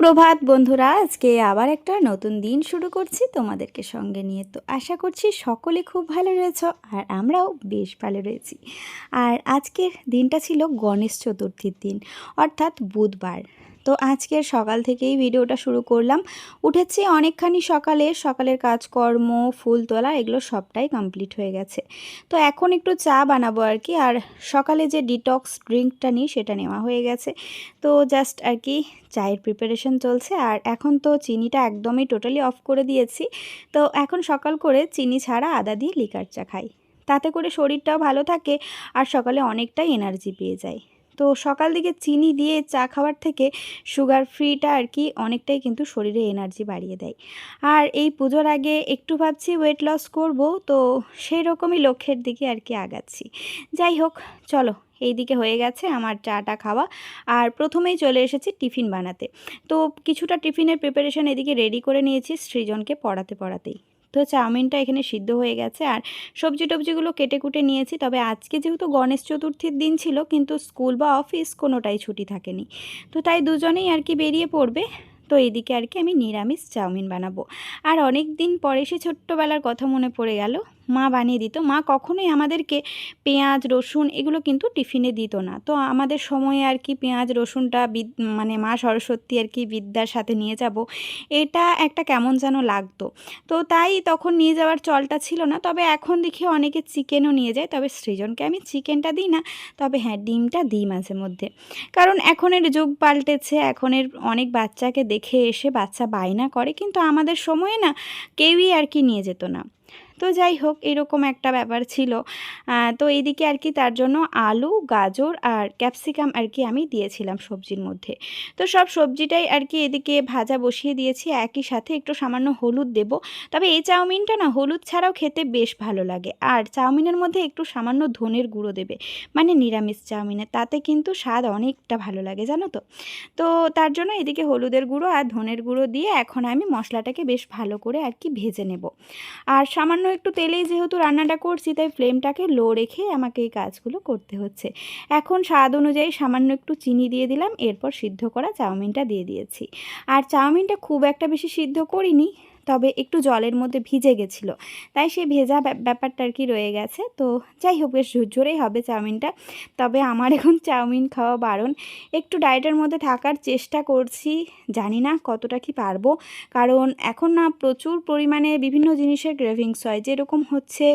প্রভাত বন্ধুরা, আজকে আবার একটা নতুন দিন শুরু করছি তোমাদেরকে সঙ্গে নিয়ে। তো আশা করছি সকলে খুব ভালো রয়েছ আর আমরাও বেশ ভালো রয়েছি। আর আজকের দিনটা ছিল গণেশ চতুর্থীর দিন, অর্থাৎ বুধবার। তো আজকের সকাল থেকেই ভিডিওটা শুরু করলাম। উঠেছি অনেকখানি সকালে, সকালের কাজকর্ম, ফুল তোলা এগুলো সবটাই কমপ্লিট হয়ে গেছে। তো এখন একটু চা বানাবো আর কি, আর সকালে যে ডিটক্স ড্রিঙ্কটা নিই সেটা নেওয়া হয়ে গেছে। তো জাস্ট আর কি চায়ের প্রিপারেশন চলছে, আর এখন তো চিনিটা একদমই টোটালি অফ করে দিয়েছি। তো এখন সকাল করে চিনি ছাড়া আদা দিয়ে লিকার চা খাই। তাতে করে শরীরটাও ভালো থাকে, আর সকালে অনেকটাই এনার্জি পেয়ে যায়। তো সকাল দিকে চিনি দিয়ে চা খাওয়ার থেকে সুগার ফ্রিটা আর কি অনেকটাই কিন্তু শরীরে এনার্জি বাড়িয়ে দেয়। আর এই পুজোর আগে একটু ভাবছি ওয়েট লস করব, তো সেই রকমই লক্ষ্যের দিকে আর কি আগাচ্ছি। যাই হোক, চলো, এই দিকে হয়ে গেছে আমার চাটা খাওয়া। আর প্রথমেই চলে এসেছি টিফিন বানাতে। তো কিছুটা টিফিনের প্রিপারেশন এদিকে রেডি করে নিয়েছি সৃজনকে পড়াতে পড়াতেই। তো চাউমিনটা এখানে সিদ্ধ হয়ে গেছে। আর সবজি টবজিগুলো কেটে কুটে নিয়েছি। তবে আজকে যেহেতু গণেশ চতুর্থীর দিন ছিল, কিন্তু স্কুল বা অফিস কোনোটাই ছুটি থাকেনি। তো তাই দুজনেই আর কি বেরিয়ে পড়বে। তো এদিকে আর কি আমি নিরামিষ চাউমিন বানাবো। আর অনেক দিন পরে সে ছোট্টবেলার কথা মনে পড়ে গেল। মা বানিয়ে দিত। মা কখনোই আমাদেরকে পেঁয়াজ, রসুন এগুলো কিন্তু টিফিনে দিত না। তো আমাদের সময়ে আর কি পেঁয়াজ, রসুনটা মানে মা সরস্বতী আর কি বিদ্যার সাথে নিয়ে যাব, এটা একটা কেমন যেন লাগতো। তো তাই তখন নিয়ে যাওয়ার চলটা ছিল না। তবে এখন দেখি অনেকে চিকেনও নিয়ে যায়। তবে সৃজনকে আমি চিকেনটা দিই না, তবে হ্যাঁ ডিমটা দিই মাঝে মধ্যে। কারণ এখনের যুগ পাল্টেছে, এখনের অনেক বাচ্চাকে দেখে এসে বাচ্চা বায়না করে, কিন্তু আমাদের সময়ে না কেউই আর কি নিয়ে যেত না। তো যাই হোক, এরকম একটা ব্যাপার ছিল। তো এইদিকে আর কি তার জন্য আলু, গাজর আর ক্যাপসিকাম আর কি আমি দিয়েছিলাম সবজির মধ্যে। তো সব সবজিটাই আর কি এদিকে ভাজা বসিয়ে দিয়েছি। একই সাথে একটু সামান্য হলুদ দেব। তবে এই চাউমিনটা না, হলুদ ছাড়াও খেতে বেশ ভালো লাগে। আর চাউমিনের মধ্যে একটু সামান্য ধনের গুঁড়ো দেবে। মানে নিরামিষ চাউমিনে তাতে কিন্তু স্বাদ অনেকটা ভালো লাগে, জানো তো? তো তার জন্য এদিকে হলুদের গুঁড়ো আর ধনের গুঁড়ো দিয়ে এখন আমি মশলাটাকে বেশ ভালো করে আর কি ভেজে নেব। আর সামান্য একটু তেলেই যেহেতু রান্নাটা করছি, তাই ফ্লেমটাকে লো রেখে আমাকে এই কাজগুলো করতে হচ্ছে। এখন স্বাদ অনুযায়ী সামান্য একটু চিনি দিয়ে দিলাম, এরপর সিদ্ধ করা চাউমিনটা দিয়ে দিয়েছি। আর চাউমিনটা খুব একটা বেশি সিদ্ধ করিনি তবে একটু জলের মধ্যে ভিজে গেছিল। তাই সেই ভেজা ব্যাপারটা আর কি রয়ে গেছে। তো যাই হোক, বেশ ঝুরঝুরেই হবে চাউমিনটা। তবে আমার এখন চাউমিন খাওয়া বারণ। একটু ডায়েটের মধ্যে থাকার চেষ্টা করছি। জানি না কতটা কি পারব। কারণ এখন না প্রচুর পরিমাণে বিভিন্ন জিনিসের ক্রেভিংস হয়। যেরকম হচ্ছে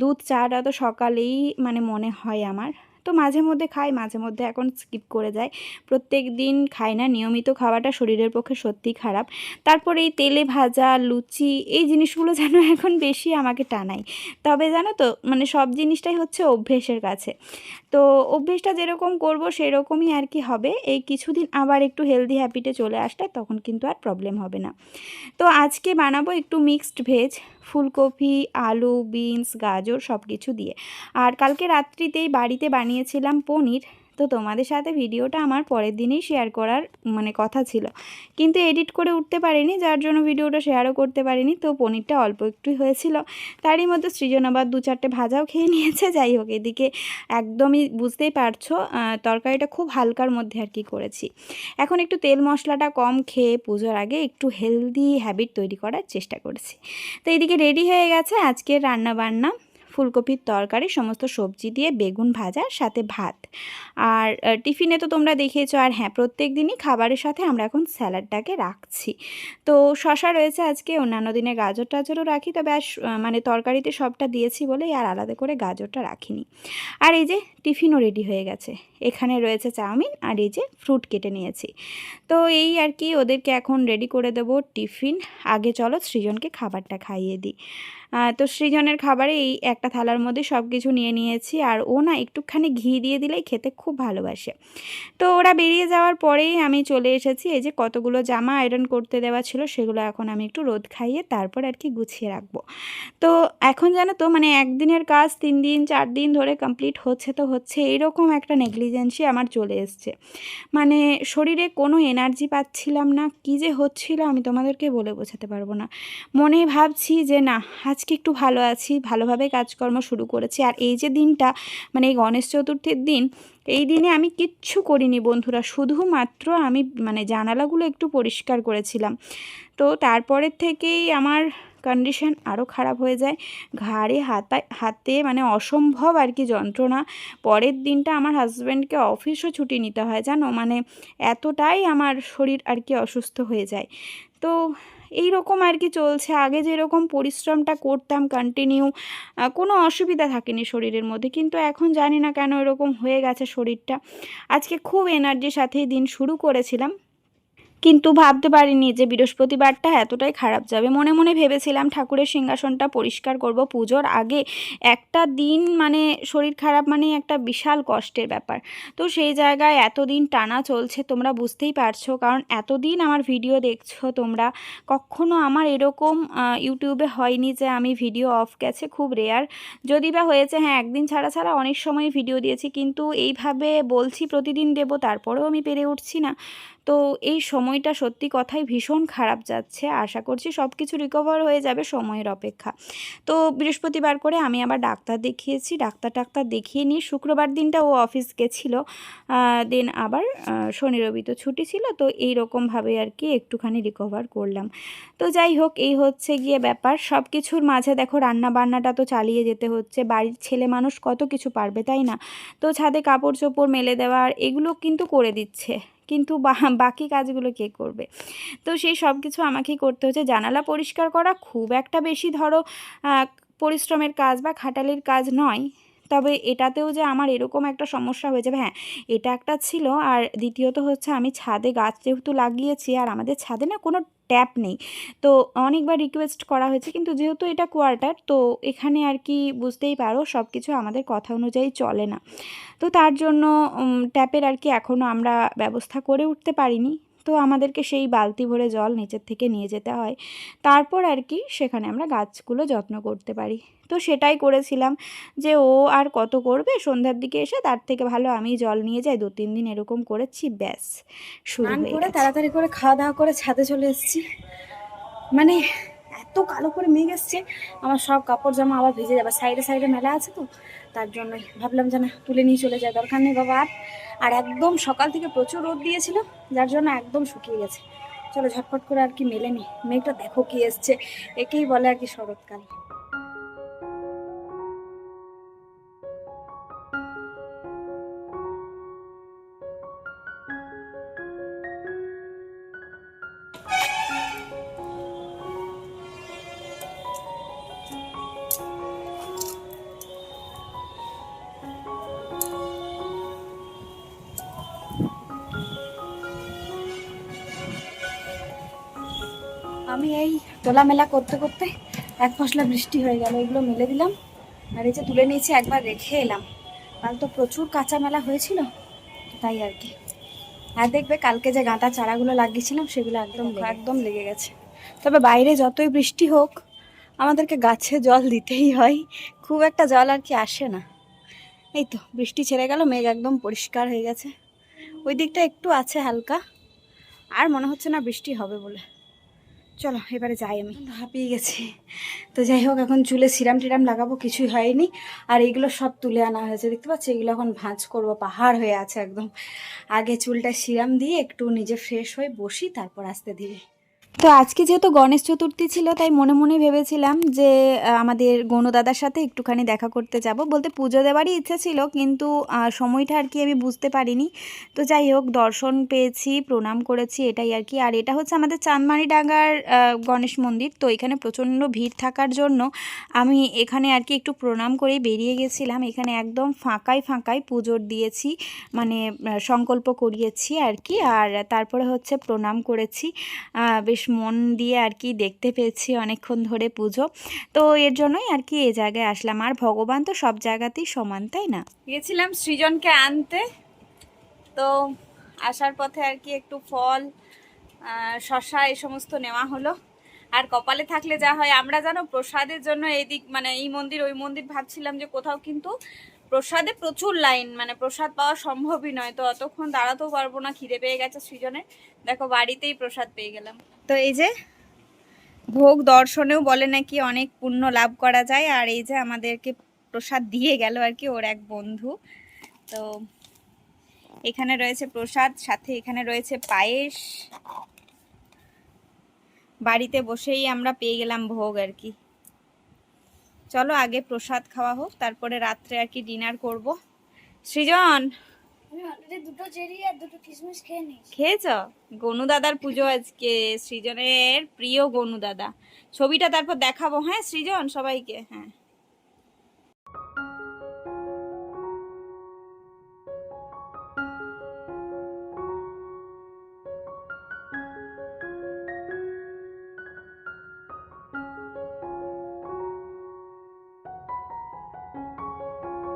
দুধ চাটা তো সকালেই মানে মনে হয় আমার। তো মাঝে মধ্যে খাই, মাঝে মধ্যে এখন স্কিপ করে যায় প্রত্যেক দিন খাই না, নিয়মিত খাওয়াটা শরীরের পক্ষে সত্যিই খারাপ। তারপরে এই তেলে ভাজা, লুচি, এই জিনিসগুলো যেন এখন বেশি আমাকে টানাই তবে জানো তো মানে সব জিনিসটাই হচ্ছে অভ্যেসের কাছে। তো অভ্যেসটা যেরকম করব সেরকমই আর কি হবে। এই কিছুদিন আবার একটু হেলদি হ্যাপিটে চলে আসলে তখন কিন্তু আর প্রবলেম হবে না। তো আজকে বানাবো একটু মিক্সড ভেজ ফুলকপি আলু বিনস গাজর সব কিছু দিয়ে। আর কালকে রাত্রিতেই বাড়িতে বানিয়েছিলাম পনির। তো তোমাদের সাথে ভিডিওটা আমার পরের দিনেই শেয়ার করার মানে কথা ছিল। কিন্তু এডিট করে উঠতে পারিনি, যার জন্য ভিডিওটা শেয়ারও করতে পারিনি। তো পনিরটা অল্প একটুই হয়েছিল। তারই মধ্যে সৃজন আবার দু চারটে ভাজাও খেয়ে নিয়েছে। যাই হোক, এদিকে একদমই বুঝতেই পারছ তরকারিটা খুব হালকার মধ্যে আর কি করেছি। এখন একটু তেল মশলাটা কম খেয়ে পুজোর আগে একটু হেলদি হ্যাবিট তৈরি করার চেষ্টা করছি। তো এদিকে রেডি হয়ে গেছে আজকের রান্না বান্না ফুলকপির তরকারি, সমস্ত সবজি দিয়ে বেগুন ভাজা, সাথে ভাত। আর টিফিনে তো তোমরা দেখিয়েছো, আর হ্যাঁ প্রত্যেক দিনই খাবারের সাথে আমরা এখন স্যালাডটাকে রাখছি। তো শশা রয়েছে আজকে, অন্যান্য দিনে গাজর টাজরও রাখি, তবে আর মানে তরকারিতে সবটা দিয়েছি বলে আর আলাদা করে গাজরটা রাখিনি। আর এই যে টিফিনও রেডি হয়ে গেছে, এখানে রয়েছে চাউমিন আর এই যে ফ্রুট কেটে নিয়েছি। তো এই আর কি, ওদেরকে এখন রেডি করে দেবো টিফিন। আগে চলো সৃজনকে খাবারটা খাইয়ে দিই। তো সৃজনের খাবারে এই একটা থালার মধ্যে সব কিছু নিয়ে নিয়েছি আর ও না একটুখানি ঘি দিয়ে দিলেই খেতে খুব ভালোবাসে। তো ওরা বেরিয়ে যাওয়ার পরেই আমি চলে এসেছি, এই যে কতগুলো জামা আয়রন করতে দেওয়া ছিল সেগুলো এখন আমি একটু রোদ খাইয়ে তারপর আর কি গুছিয়ে রাখব। তো এখন জানো তো মানে একদিনের কাজ, তিন দিন, চার দিন ধরে কমপ্লিট হচ্ছে তো হচ্ছে, এইরকম একটা নেগলিজেন্সি আমার চলে এসছে। মানে শরীরে কোনো এনার্জি পাচ্ছিলাম না, কী যে হচ্ছিল আমি তোমাদেরকে বলে বোঝাতে পারব না। মনে ভাবছি যে না, আজকে একটু ভালো আছি, ভালোভাবে কাজকর্ম শুরু করেছি। আর এই যে দিনটা মানে এই গণেশ চতুর্থীর দিন, এই দিনে আমি কিচ্ছু করিনি বন্ধুরা। শুধুমাত্র আমি মানে জানালাগুলো একটু পরিষ্কার করেছিলাম। তো তারপরের থেকেই আমার কন্ডিশন আরও খারাপ হয়ে যায়। ঘাড়ে, হাতায়, হাতে মানে অসম্ভব আর কি যন্ত্রণা। পরের দিনটা আমার হাজব্যান্ডকে অফিসও ছুটি নিতে হয়, জানো? মানে এতটাই আমার শরীর আর কি অসুস্থ হয়ে যায়। তো এই রকম আর কি চলছে। আগে যেরকম পরিশ্রমটা করতাম কন্টিনিউ কোনো অসুবিধা থাকেনি শরীরের মধ্যে। কিন্তু এখন জানি না কেন এরকম হয়ে গেছে শরীরটা। আজকে খুব এনার্জির সাথেই দিন শুরু করেছিলাম। কিন্তু ভাবতে পারিনি যে বৃহস্পতিবারটা এতটাই খারাপ যাবে। মনে মনে ভেবেছিলাম ঠাকুরের সিংহাসনটা পরিষ্কার করব পুজোর আগে। একটা দিন মানে শরীর খারাপ মানে একটা বিশাল কষ্টের ব্যাপার। তো সেই জায়গায় এতদিন টানা চলছে, তোমরা বুঝতেই পারছ। কারণ এতদিন আমার ভিডিও দেখছ তোমরা। কখনো আমার এরকম ইউটিউবে হয়নি যে আমি ভিডিও অফ গেছে, খুব রেয়ার যদি বা হয়েছে হ্যাঁ একদিন ছাড়া ছাড়া অনেক সময় ভিডিও দিয়েছি। কিন্তু এইভাবে বলছি, প্রতিদিন দেব, তারপরেও আমি পেরে উঠছি না। তো এই সময়টা সত্যি কথাই ভীষণ খারাপ যাচ্ছে। আশা করছি সব কিছু রিকভার হয়ে যাবে সময়ের অপেক্ষা। তো বৃহস্পতিবার করে আমি আবার ডাক্তার দেখিয়েছি। ডাক্তার টাক্তার দেখিয়ে নিয়ে শুক্রবার দিনটা ও অফিস গেছিল। দেন আবার শনি রবি তো ছুটি ছিল, তো এই রকমভাবে আর কি একটুখানি রিকভার করলাম। তো যাই হোক, এই হচ্ছে গিয়ে ব্যাপার। সব কিছুর মাঝে দেখো রান্না বান্নাটা তো চালিয়ে যেতে হচ্ছে। বাড়ির ছেলে মানুষ কত কিছু পারবে, তাই না? তো ছাদে কাপড় চোপড় মেলে দেওয়ার এগুলো কিন্তু করে দিচ্ছে। কিন্তু বাকি কাজগুলো কে করবে? তো সেই সব কিছু আমাকেই করতে হচ্ছে জানালা পরিষ্কার করা খুব একটা বেশি ধরো পরিশ্রমের কাজ বা খাটালির কাজ নয়। তবে এটাতেও যে আমার এরকম একটা সমস্যা হয়ে যাবে হ্যাঁ এটা একটা ছিল। আর দ্বিতীয়ত হচ্ছে আমি ছাদে গাছ যেহেতু লাগিয়েছি, আর আমাদের ছাদে না কোনো ট্যাপ নেই। তো অনেকবার রিকোয়েস্ট করা হয়েছে, কিন্তু যেহেতু এটা কোয়ার্টার তো এখানে আর কি বুঝতেই পারো সব কিছু আমাদের কথা অনুযায়ী চলে না। তো তার জন্য ট্যাপের আর কি এখনও আমরা ব্যবস্থা করে উঠতে পারিনি। তো আমাদেরকে সেই বালতি ভরে জল নিচের থেকে নিয়ে যেতে হয়। তারপর আর কি সেখানে আমরা গাছগুলো যত্ন করতে পারি। তো সেটাই করেছিলাম যে ও আর কত করবে? সন্ধ্যার দিকে এসে তার থেকে ভালো আমি জল নিয়ে যাই। দু তিন দিন এরকম করেছি ব্যাস শুরু করে তাড়াতাড়ি করে খাওয়া দাওয়া করে ছাদে চলে এসেছি। মানে এত কালো করে মেঘ এসছে, আমার সব কাপড় জামা আবার ভিজে যাবে, সাইডে সাইডে মেলা আছে তো, তার জন্য ভাবলাম যে না, তুলে নিয়ে চলে যায় দরকার নেই বাবা আর। আর একদম সকাল থেকে প্রচুর রোদ দিয়েছিল, যার জন্য একদম শুকিয়ে গেছে। চলো ঝটপট করে আর কি মেলে নি। মেঘটা দেখো কি এসছে, একেই বলে আর কি শরৎকাল। আমি এই মেলা করতে করতে এক ফসলা বৃষ্টি হয়ে গেল এগুলো মেলে দিলাম। আর এই যে তুলে নিয়েছি একবার রেখে এলাম। কাল তো প্রচুর কাঁচা মেলা হয়েছিল তাই আর কি। আর দেখবে কালকে যে গাঁদা চারাগুলো লাগিয়েছিলাম সেগুলো একদম একদম লেগে গেছে। তবে বাইরে যতই বৃষ্টি হোক আমাদেরকে গাছে জল দিতেই হয়। খুব একটা জল আর কি আসে না। এই তো বৃষ্টি ছেড়ে গেল মেঘ একদম পরিষ্কার হয়ে গেছে। ওই দিকটা একটু আছে হালকা আর মনে হচ্ছে না বৃষ্টি হবে বলে। চলো, এবারে যাই আমি। হাঁপিয়ে গেছি। তো যাই হোক, এখন চুলে সিরাম টিরাম লাগাবো, কিছুই হয়নি। আর এগুলো সব তুলে আনা হয়েছে, দেখতে পাচ্ছি? এগুলো এখন ভাঁজ করব, পাহাড় হয়ে আছে একদম। আগে চুলটা সিরাম দিয়ে একটু নিজে ফ্রেশ হয়ে বসি, তারপর আসতে ধীরে। তো আজকে যেহেতু গণেশ চতুর্থী ছিল তাই মনে মনে ভেবেছিলাম যে আমাদের গণদাদার সাথে একটুখানি দেখা করতে যাব। বলতে পুজো দেওয়ারই ইচ্ছা ছিল কিন্তু সময়টা আর কি আমি বুঝতে পারিনি। তো যাই হোক দর্শন পেয়েছি প্রণাম করেছি এটাই আর কি। আর এটা হচ্ছে আমাদের চাঁদমারি ডাঙ্গার গণেশ মন্দির। তো এখানে প্রচণ্ড ভিড় থাকার জন্য আমি এখানে আর কি একটু প্রণাম করেই বেরিয়ে গেছিলাম। এখানে একদম ফাঁকাই ফাঁকাই পুজোর দিয়েছি মানে সংকল্প করিয়েছি আর কি। আর তারপরে হচ্ছে প্রণাম করেছি। আহ, বেশ মন দিয়ে আর কি দেখতে পেয়েছি অনেকক্ষণ ধরে পুজো। তো এর জন্যই আর কি এই জায়গায় আসলাম। আর ভগবান তো সব জায়গাতেই সমান, তাই না? গেছিলাম সৃজনকে আনতে। তো আসার পথে আর কি একটু ফল শশা এই সমস্ত নেওয়া হলো। আর কপালে থাকলে যা হয়, আমরা জানো প্রসাদের জন্য এই দিক মানে এই মন্দির, ওই মন্দির ভাবছিলাম যে কোথাও কিন্তু প্রসাদে প্রচুর লাইন মানে প্রসাদ পাওয়া সম্ভবই নয়। তো অতক্ষণ দাঁড়াতেও পারব না, খিদে পেয়ে গেছে সৃজনের। দেখো, বাড়িতেই প্রসাদ পেয়ে গেলাম। তো এই যে, ভোগ দর্শনেও বলে নাকি অনেক পুণ্য লাভ করা যায়, আর এই যে আমাদেরকে প্রসাদ দিয়ে গেল আর কি ওর এক বন্ধু। তো এখানে রয়েছে প্রসাদ, সাথে এখানে রয়েছে পায়েস। বাড়িতে বসেই আমরা পেয়ে গেলাম ভোগ আর কি। চলো আগে প্রসাদ খাওয়া হোক তারপরে রাত্রে আর কি ডিনার করব। সৃজন! দুটো চেরি আর দুটো কিশমিশ খেয়ে নিয়েছি। খেয়েছ? গনু দাদার পুজো আজকে সৃজনের প্রিয় গনু দাদা। ছবিটা তারপর দেখাবো হ্যাঁ সৃজন সবাইকে? হ্যাঁ।